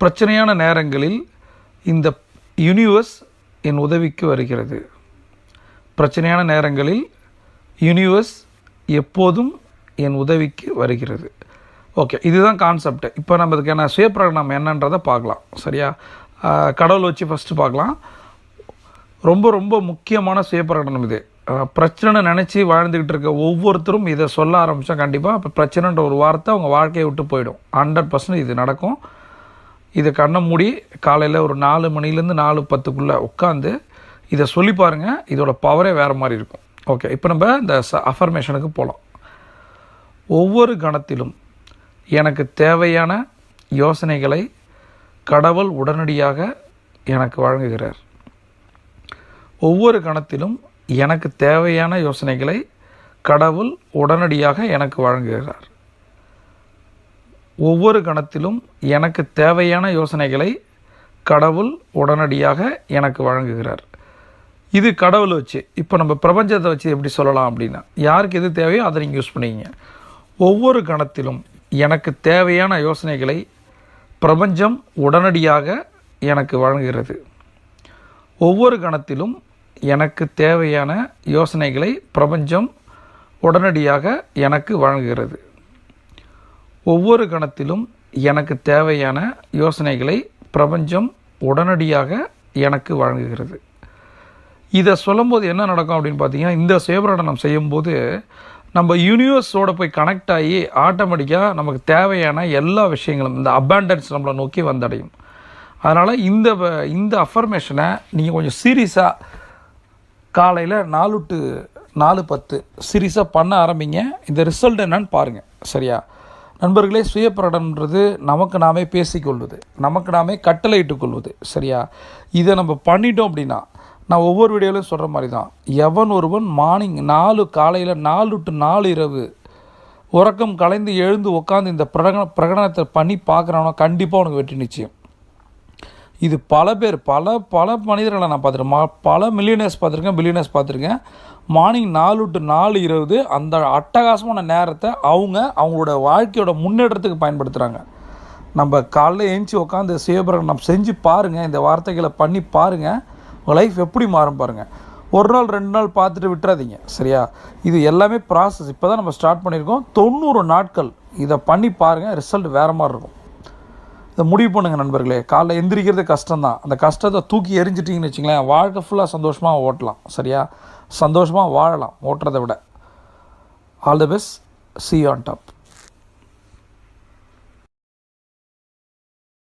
பிரச்சனையான நேரங்களில் இந்த யூனிவர்ஸ் என் உதவிக்கு வருகிறது. பிரச்சனையான நேரங்களில் யூனிவர்ஸ் எப்போதும் என் உதவிக்கு வருகிறது. ஓகே இதுதான் கான்செப்ட் இப்போ நம்ம இதுக்கான சுயப்பிரகடனம் என்னன்றதை பார்க்கலாம். சரியா? கடவுள் வச்சு ஃபஸ்ட்டு பார்க்கலாம். ரொம்ப ரொம்ப முக்கியமான சுயப்பிரகடனம் இது. பிரச்சனை நினச்சி வாழ்ந்துக்கிட்டு இருக்க ஒவ்வொருத்தரும் இதை சொல்ல ஆரம்பித்தா கண்டிப்பாக இப்போ பிரச்சனைன்ற ஒரு வார்த்தை அவங்க வாழ்க்கையை விட்டு போயிடும். ஹண்ட்ரட் பர்சன்ட் இது நடக்கும். இதை கண்ணை மூடி காலையில் ஒரு நாலு மணிலேருந்து நாலு பத்துக்குள்ளே உட்காந்து இதை சொல்லி பாருங்கள் இதோட பவரே வேறு மாதிரி இருக்கும். ஓகே இப்போ நம்ம இந்த ச அஃபர்மேஷனுக்கு போகலாம் ஒவ்வொரு கணத்திலும் எனக்கு தேவையான யோசனைகளை கடவுள் உடனடியாக எனக்கு வழங்குகிறார். ஒவ்வொரு கணத்திலும் எனக்கு தேவையான யோசனைகளை கடவுள் உடனடியாக எனக்கு வழங்குகிறார். ஒவ்வொரு கணத்திலும் எனக்கு தேவையான யோசனைகளை கடவுள் உடனடியாக எனக்கு வழங்குகிறார். இது கடவுள் வச்சு இப்போ நம்ம பிரபஞ்சத்தை வச்சு எப்படி சொல்லலாம் அப்படின்னா யாருக்கு எது தேவையோ அதை நீங்கள் யூஸ் பண்ணிக்கிங்க. ஒவ்வொரு கணத்திலும் எனக்கு தேவையான யோசனைகளை பிரபஞ்சம் உடனடியாக எனக்கு வழங்குகிறது. ஒவ்வொரு கணத்திலும் எனக்கு தேவையான யோசனைகளை பிரபஞ்சம் உடனடியாக எனக்கு வழங்குகிறது. ஒவ்வொரு கணத்திலும் எனக்கு தேவையான யோசனைகளை பிரபஞ்சம் உடனடியாக எனக்கு வழங்குகிறது. இதை சொல்லும்போது என்ன நடக்கும் அப்படின்னு பார்த்தீங்கன்னா இந்த சுயபிரகடனம் செய்யும்போது நம்ம யூனிவர்ஸோடு போய் கனெக்ட் ஆகி ஆட்டோமேட்டிக்காக நமக்கு தேவையான எல்லா விஷயங்களும் இந்த அபாண்டன்ஸ் நம்மளை நோக்கி வந்தடையும். அதனால் இந்த வ- இந்த அஃபர்மேஷனை நீங்கள் கொஞ்சம் சீரியஸாக காலையில் நாலு டு நாலு பத்து சீரியஸாக பண்ண ஆரம்பிங்க. இந்த ரிசல்ட் என்னன்னு பாருங்கள் சரியா? நண்பர்களே சுயப்பிரகடனன்றது நமக்கு நாமே பேசிக்கொள்வது நமக்கு நாமே கட்டளையிட்டுக் கொள்வது சரியா? இதை நம்ம பண்ணிட்டோம் அப்படின்னா நான் ஒவ்வொரு வீடியோலையும் சொல்கிற மாதிரி தான் எவன் ஒருவன் மார்னிங் நாலு காலையில் நாலு டு நாலு இரவு உறக்கம் கலைந்து எழுந்து உட்காந்து இந்த பிரகடன பிரகடனத்தை பண்ணி பார்க்குறானோ கண்டிப்பாக உனக்கு வெற்றி நிச்சயம். இது பல பேர் பல பல மனிதர்களை நான் பார்த்துருக்கேன். மா- பல மில்லியனர்ஸ் பார்த்துருக்கேன் பில்லியனர்ஸ் பார்த்துருக்கேன். மார்னிங் நாலு டு நாலு இருபது அந்த அட்டகாசமான நேரத்தை அவங்க அவங்களோட வாழ்க்கையோட முன்னேற்றத்துக்கு பயன்படுத்துகிறாங்க நம்ம காலைல எழுந்துச்சி உட்காந்து சுயபிரகடனம் செஞ்சு பாருங்கள் இந்த வார்த்தைகளை பண்ணி பாருங்கள் உங்கள் லைஃப் எப்படி மாறும் பாருங்கள் ஒரு நாள் ரெண்டு நாள் பார்த்துட்டு விட்டுறாதீங்க சரியா? இது எல்லாமே ப்ராசஸ் இப்போ தான் நம்ம ஸ்டார்ட் பண்ணியிருக்கோம். தொண்ணூறு நாட்கள் இதை பண்ணி பாருங்கள் ரிசல்ட் வேறு மாதிரி இருக்கும். இதை முடிவு பண்ணுங்க நண்பர்களே. காலைல எந்திரிக்கிறது கஷ்டம்தான். அந்த கஷ்டத்தை தூக்கி எரிஞ்சிட்டிங்கன்னு வச்சுங்களேன் வாழ்க்கை ஃபுல்லாக சந்தோஷமாக ஓட்டலாம். சரியா? சந்தோஷமாக வாழலாம் ஓட்டுறதை விட. All the best see on top